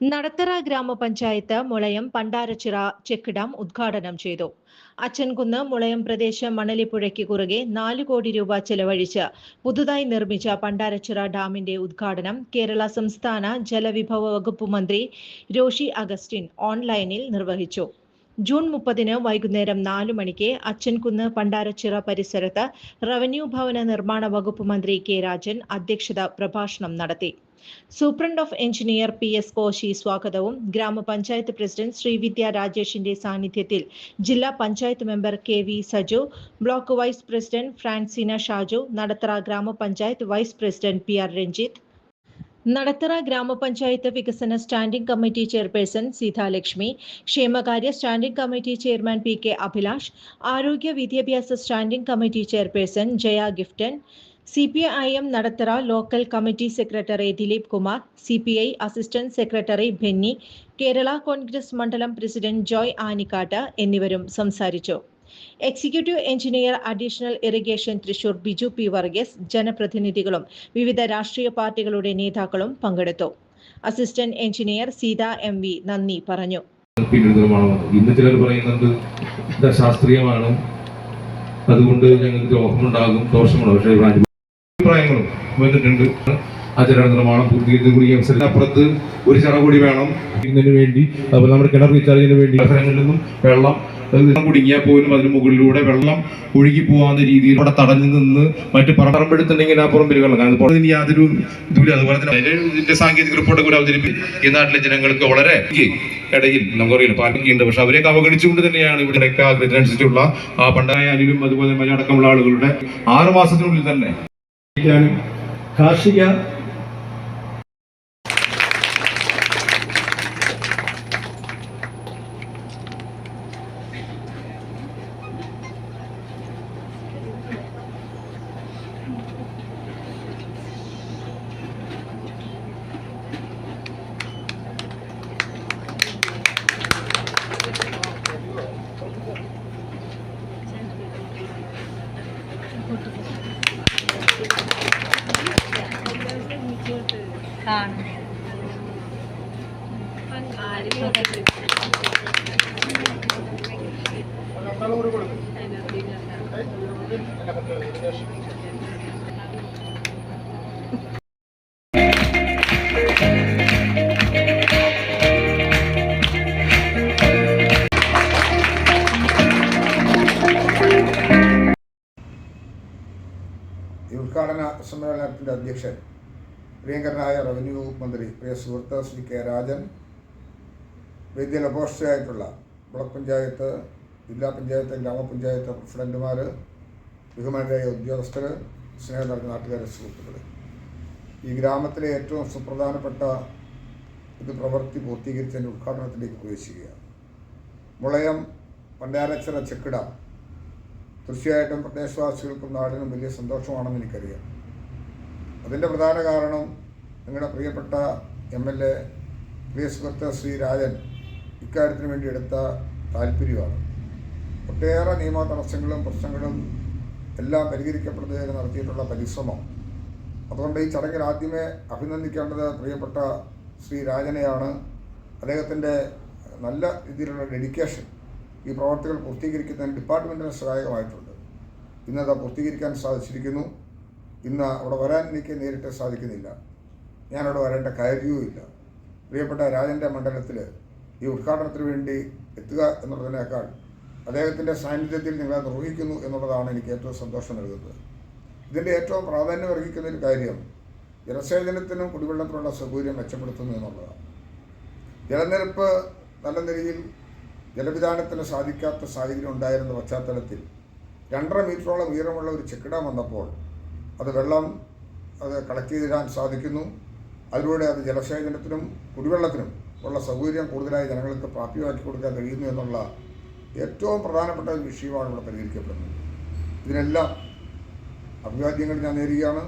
നടത്തറ ഗ്രാമപഞ്ചായത്ത് Mulayam Pandarachira check dam ഉദ്ഘാടനം ചെയ്തു. അച്ചൻകുന്ന് മുളയം പ്രദേശം മണലിപ്പുഴയ്ക്ക് കുറുകെ നാല് കോടി രൂപ ചെലവഴിച്ച് പുതുതായി നിർമ്മിച്ച പണ്ടാരച്ചിറ ഡാമിന്റെ ഉദ്ഘാടനം കേരള സംസ്ഥാന ജലവിഭവ വകുപ്പ് മന്ത്രി രോഷി അഗസ്റ്റിൻ ഓൺലൈനിൽ നിർവഹിച്ചു. ജൂൺ മുപ്പതിന് വൈകുന്നേരം നാലു മണിക്ക് അച്ചൻകുന്ന് പണ്ടാരച്ചിറ പരിസരത്ത് റവന്യൂ ഭവന നിർമ്മാണ വകുപ്പ് മന്ത്രി കെ രാജൻ അധ്യക്ഷത പ്രഭാഷണം നടത്തി. Superintendent of engineer P S Koshy സ്വാഗതവും. ഗ്രാമപഞ്ചായത്ത് പ്രസിഡന്റ് ശ്രീവിദ്യ രാജേഷിന്റെ സാന്നിധ്യത്തിൽ ജില്ലാ panchayat member K V Saju block vice president Francina Shaju Nadathara ഗ്രാമപഞ്ചായത്ത് vice president P R Ranjith Nadathara ഗ്രാമപഞ്ചായത്ത് വികസന സ്റ്റാൻഡിംഗ് കമ്മിറ്റി ചെയർപേഴ്സൺ സീതാലക്ഷ്മി ക്ഷേമകാര്യ standing committee chairman P K Abhilash ആരോഗ്യ വിദ്യാഭ്യാസ standing committee chairperson Jaya Giftan C P I M Nadathara local committee secretary Dileep Kumar C P I assistant secretary Benny Kerala Congress മണ്ഡലം president Joy Anikkattu എന്നിവരും സംസാരിച്ചു. Executive engineer additional irrigation Thrissur Biju P Varghese ജനപ്രതിനിധികളും വിവിധ രാഷ്ട്രീയ പാർട്ടികളുടെ നേതാക്കളും പങ്കെടുത്തു. Assistant engineer Seetha M V നന്ദി പറഞ്ഞു. ഇന്ന് ചിലർ പറയുന്നുണ്ട് ശാസ്ത്രീയമാണ്. അതുകൊണ്ട് ഞങ്ങൾക്ക് ദോഷമുണ്ടാകും ദോഷമുണ്ടാകും. പക്ഷേ അഭിപ്രായങ്ങളും വന്നിട്ടുണ്ട്. ആചരണ നിർമ്മാണം പൂർത്തീകരിച്ച് കൂടി അവസരം അപ്പുറത്ത് ഒരു ചിറ കൂടി വേണം. ഇതിനു വേണ്ടി അതുപോലെ നമ്മുടെ കിണർ റീചാർജിന് വേണ്ടി അവസരങ്ങളിൽ നിന്നും വെള്ളം കുടുങ്ങിയാൽ പോലും അതിന് മുകളിലൂടെ വെള്ളം ഒഴുകി പോകാവുന്ന രീതിയിൽ അവിടെ തടഞ്ഞു നിന്ന് മറ്റ് പറമ്പെടുത്തുണ്ടെങ്കിൽ അപ്പുറം വരികയാണ് കാരണം ഇപ്പോൾ ഇതിന് യാതൊരു ഇതുമില്ല. അതുപോലെ തന്നെ ഇതിന്റെ സാങ്കേതിക റിപ്പോർട്ട് കൂടെ അവതരിപ്പിക്കും. ഈ നാട്ടിലെ ജനങ്ങൾക്ക് വളരെ ഇടയിൽ നമുക്കറിയില്ല പാർട്ടിക്ക് ഉണ്ട് പക്ഷെ അവരെയൊക്കെ അവഗണിച്ചുകൊണ്ട് തന്നെയാണ് ഇവിടെ ആഗ്രഹത്തിനനുസരിച്ചുള്ള ആ പണ്ടായ അനിലും അതുപോലെ മറ്റു അടക്കമുള്ള ആളുകളുടെ ആറ് മാസത്തിനുള്ളിൽ തന്നെ ാനും ഉദ്ഘാടന സമ്മേളനത്തിന്റെ അധ്യക്ഷൻ പ്രിയങ്കരനായ റവന്യൂ വകുപ്പ് മന്ത്രി പ്രിയ സുഹൃത്ത് ശ്രീ കെ രാജൻ വേദ്യ ലബോറട്ടറിയായിട്ടുള്ള ബ്ലോക്ക് പഞ്ചായത്ത് ജില്ലാ പഞ്ചായത്ത് ഗ്രാമപഞ്ചായത്ത് പ്രസിഡന്റുമാർ ബഹുമാനരായ ഉദ്യോഗസ്ഥർ സ്നേഹം നിറഞ്ഞ നാട്ടുകാരെ സുഹൃത്തുക്കൾ ഈ ഗ്രാമത്തിലെ ഏറ്റവും സുപ്രധാനപ്പെട്ട ഇത് പ്രവൃത്തി പൂർത്തീകരിച്ചതിന്റെ ഉദ്ഘാടനത്തിലേക്ക് പ്രവേശിക്കുകയാണ്. മുളയം പണ്ടാരച്ചിറ ചെക്കിട. തീർച്ചയായിട്ടും പ്രദേശവാസികൾക്കും നാടിനും വലിയ സന്തോഷമാണെന്ന് എനിക്കറിയാം. അതിന്റെ പ്രധാന കാരണം നിങ്ങളുടെ പ്രിയപ്പെട്ട എം എൽ എ പ്രിയ സുഹൃത്ത് ശ്രീ രാജൻ ഇക്കാര്യത്തിന് വേണ്ടി എടുത്ത താല്പര്യമാണ് ഒട്ടേറെ നിയമ തടസ്സങ്ങളും പ്രശ്നങ്ങളും എല്ലാം പരിഹരിക്കപ്പെടുന്നതിന് നടത്തിയിട്ടുള്ള പരിശ്രമം. അതുകൊണ്ട് ഈ ചടങ്ങിൽ ആദ്യമേ അഭിനന്ദിക്കേണ്ടത് പ്രിയപ്പെട്ട ശ്രീ രാജനെയാണ്. അദ്ദേഹത്തിന്റെ നല്ല രീതിയിലുള്ള ഡെഡിക്കേഷൻ ഈ പ്രവർത്തികൾ പൂർത്തീകരിക്കുന്നതിന് ഡിപ്പാർട്ട്മെന്റിന് സഹായകമായിട്ടുണ്ട്. ഇന്നത് പൂർത്തീകരിക്കാൻ സാധിച്ചിരിക്കുന്നു. ഇന്ന് അവിടെ വരാൻ എനിക്ക് നേരിട്ട് സാധിക്കുന്നില്ല. ഞാനവിടെ വരേണ്ട കാര്യവുമില്ല. പ്രിയപ്പെട്ട രാജന്റെ മണ്ഡലത്തിൽ ഈ ഉദ്ഘാടനത്തിന് വേണ്ടി എത്തുക എന്നുള്ളതിനേക്കാൾ അദ്ദേഹത്തിന്റെ സാന്നിധ്യത്തിൽ നിങ്ങളെ നിർവഹിക്കുന്നു എന്നുള്ളതാണ് എനിക്ക് ഏറ്റവും സന്തോഷം നൽകുന്നത്. ഇതിന്റെ ഏറ്റവും പ്രാധാന്യം അർഹിക്കുന്ന ഒരു കാര്യം ജലസേചനത്തിനും കുടിവെള്ളത്തിനുള്ള സൗകര്യം മെച്ചപ്പെടുത്തുന്നു എന്നുള്ളതാണ്. ജലനിരപ്പ് നല്ല നിലയിൽ ജലവിധാനത്തിന് സാധിക്കാത്ത സാഹചര്യം ഉണ്ടായിരുന്ന പശ്ചാത്തലത്തിൽ രണ്ടര മീറ്ററോളം ഉയരമുള്ള ഒരു ചെക്കിടം വന്നപ്പോൾ അത് വെള്ളം അത് കളക്ട് ചെയ്തിടാൻ സാധിക്കുന്നു. അതിലൂടെ അത് ജലസേചനത്തിനും കുടിവെള്ളത്തിനും ഉള്ള സൗകര്യം കൂടുതലായി ജനങ്ങൾക്ക് പ്രാപ്യമാക്കി കൊടുക്കാൻ കഴിയുന്നു എന്നുള്ള ഏറ്റവും പ്രധാനപ്പെട്ട ഒരു വിഷയമാണ് ഇവിടെ പരിഹരിക്കപ്പെടുന്നത്. ഇതിനെല്ലാം അഭിവാദ്യങ്ങൾ ഞാൻ നേരുകയാണ്.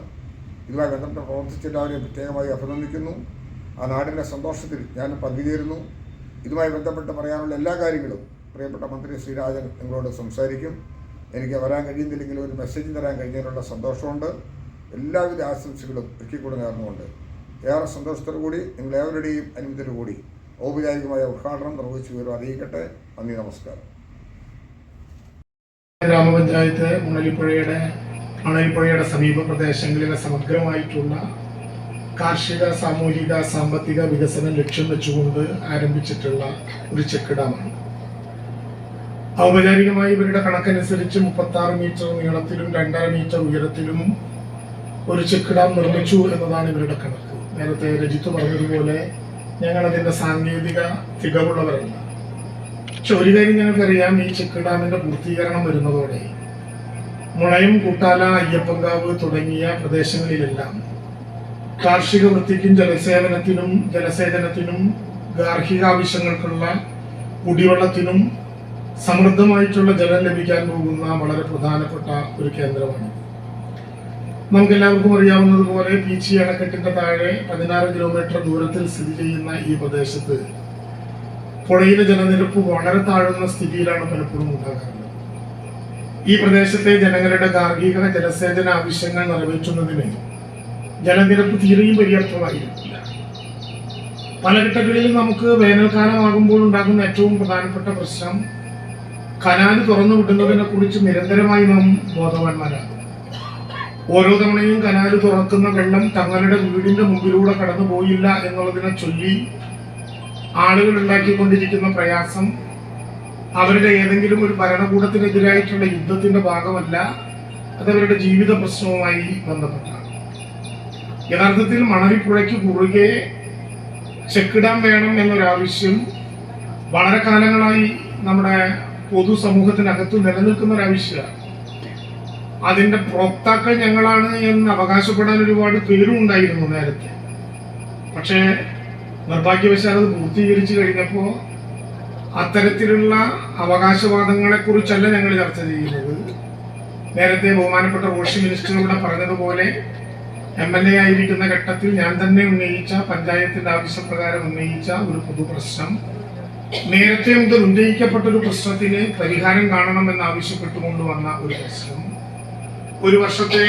ഇതുമായി ബന്ധപ്പെട്ട് പ്രവർത്തിച്ചെല്ലാവരെയും പ്രത്യേകമായി അഭിനന്ദിക്കുന്നു. ആ നാടിന്റെ സന്തോഷത്തിൽ ഞാൻ പങ്കുചേരുന്നു. ഇതുമായി ബന്ധപ്പെട്ട് പറയാനുള്ള എല്ലാ കാര്യങ്ങളും പ്രിയപ്പെട്ട മന്ത്രി ശ്രീരാജൻ നിങ്ങളോട് സംസാരിക്കും. എനിക്ക് വരാൻ കഴിയുന്നില്ലെങ്കിലും ഒരു മെസ്സേജ് തരാൻ കഴിഞ്ഞതിനുള്ള സന്തോഷമുണ്ട്. എല്ലാവിധ ആശംസകളും ഒരിക്കൽ കൂടെ നേർന്നുകൊണ്ട്. ഏറെ സന്തോഷത്തോടു കൂടി നിങ്ങളേവരുടെയും അനുമതിയോടു കൂടി ഔപചാരികമായ ഉദ്ഘാടനം നിർവഹിച്ചു വിവരം അറിയിക്കട്ടെ. നന്ദി നമസ്കാരം. ഗ്രാമപഞ്ചായത്ത് മുണലിപ്പുഴയുടെ മണലിപ്പുഴയുടെ സമീപ പ്രദേശങ്ങളിലെ സമഗ്രമായിട്ടുള്ള കാർഷിക സാമൂഹിക സാമ്പത്തിക വികസനം ലക്ഷ്യം വെച്ചുകൊണ്ട് ആരംഭിച്ചിട്ടുള്ള ഒരു ചെക്ക് ഡാമാണ്. ഔപചാരികമായി ഇവരുടെ കണക്കനുസരിച്ച് മുപ്പത്തി ആറ് മീറ്റർ നീളത്തിലും രണ്ടര മീറ്റർ ഉയരത്തിലും ഒരു ചെക്ക് ഡാം നിർമ്മിച്ചു എന്നതാണ് ഇവരുടെ കണക്ക്. നേരത്തെ രജിത്ത് പറഞ്ഞതുപോലെ ഞങ്ങൾ അതിന്റെ സാങ്കേതിക തികവുള്ളവരല്ല. പക്ഷെ ഒരു കാര്യം ഞങ്ങൾക്കറിയാം ഈ ചെക്ക് ഡാമിന്റെ പൂർത്തീകരണം വരുന്നതോടെ മുളയം കൂട്ടാല അയ്യപ്പങ്കാവ് തുടങ്ങിയ പ്രദേശങ്ങളിലെല്ലാം കാർഷിക വൃത്തിക്കും ജലസേവനത്തിനും ജലസേചനത്തിനും ഗാർഹിക ആവശ്യങ്ങൾക്കുള്ള കുടിവെള്ളത്തിനും സമൃദ്ധമായിട്ടുള്ള ജലം ലഭിക്കാൻ പോകുന്ന വളരെ പ്രധാനപ്പെട്ട ഒരു കേന്ദ്രമാണ്. നമുക്ക് എല്ലാവർക്കും അറിയാവുന്നതുപോലെ പീച്ചി അണക്കെട്ടിന്റെ താഴെ പതിനാറ് കിലോമീറ്റർ ദൂരത്തിൽ സ്ഥിതി ചെയ്യുന്ന ഈ പ്രദേശത്ത് പുഴയിലെ ജലനിരപ്പ് വളരെ താഴുന്ന സ്ഥിതിയിലാണ് പലപ്പോഴും ഉണ്ടാകാറുള്ളത്. ഈ പ്രദേശത്തെ ജനങ്ങളുടെ ഗാർഹിക ജലസേചന ആവശ്യങ്ങൾ നിറവേറ്റുന്നതിന് ജലനിരപ്പ് തീരെയും പര്യാപ്തമായിരിക്കില്ല പല നമുക്ക് വേനൽക്കാലമാകുമ്പോൾ ഉണ്ടാകുന്ന ഏറ്റവും പ്രധാനപ്പെട്ട പ്രശ്നം കനാല് തുറന്നു വിടുന്നതിനെ കുറിച്ച് നിരന്തരമായി നാം ബോധവാന്മാരാണ്. ഓരോ തവണയും കനാല് തുറക്കുന്ന വെള്ളം തങ്ങളുടെ വീടിന്റെ മുമ്പിലൂടെ കടന്നു പോയില്ല എന്നുള്ളതിനെ ചൊല്ലി ആളുകൾ ഉണ്ടാക്കിക്കൊണ്ടിരിക്കുന്ന പ്രയാസം അവരുടെ ഏതെങ്കിലും ഒരു ഭരണകൂടത്തിനെതിരായിട്ടുള്ള യുദ്ധത്തിന്റെ ഭാഗമല്ല അതവരുടെ ജീവിത പ്രശ്നവുമായി ബന്ധപ്പെട്ടാണ്. യഥാർത്ഥത്തിൽ മണലിപ്പുഴയ്ക്ക് കുറുകെ ചെക്കിടാൻ വേണം എന്നൊരാവശ്യം വളരെ കാലങ്ങളായി നമ്മുടെ പൊതുസമൂഹത്തിനകത്ത് നിലനിൽക്കുന്ന ഒരു അതിന്റെ പ്രോക്താക്കൾ ഞങ്ങളാണ് എന്ന് അവകാശപ്പെടാൻ ഒരുപാട് പേരും ഉണ്ടായിരുന്നു നേരത്തെ. പക്ഷേ നിർഭാഗ്യവശാൽ അത് പൂർത്തീകരിച്ചു കഴിഞ്ഞപ്പോൾ അത്തരത്തിലുള്ള അവകാശവാദങ്ങളെ കുറിച്ചല്ല ഞങ്ങൾ ചർച്ച ചെയ്യുന്നത്. നേരത്തെ ബഹുമാനപ്പെട്ട റോഷി മിനിസ്റ്റർ ഇവിടെ പറഞ്ഞതുപോലെ എം എൽ എ ആയിരിക്കുന്ന ഘട്ടത്തിൽ ഞാൻ തന്നെ ഉന്നയിച്ച പഞ്ചായത്തിന്റെ ആവശ്യപ്രകാരം ഉന്നയിച്ച ഒരു പൊതു പ്രശ്നം നേരത്തെ മുതൽ ഉന്നയിക്കപ്പെട്ട ഒരു പ്രശ്നത്തിന് പരിഹാരം കാണണമെന്ന് ആവശ്യപ്പെട്ടുകൊണ്ട് വന്ന ഒരു പ്രശ്നം. ഒരു വർഷത്തെ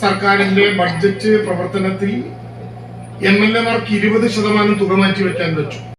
സർക്കാരിന്റെ ബഡ്ജറ്റ് പ്രവർത്തനത്തിൽ എം എൽ എമാർക്ക് ഇരുപത് ശതമാനം തുക മാറ്റിവെക്കാൻ പറ്റും.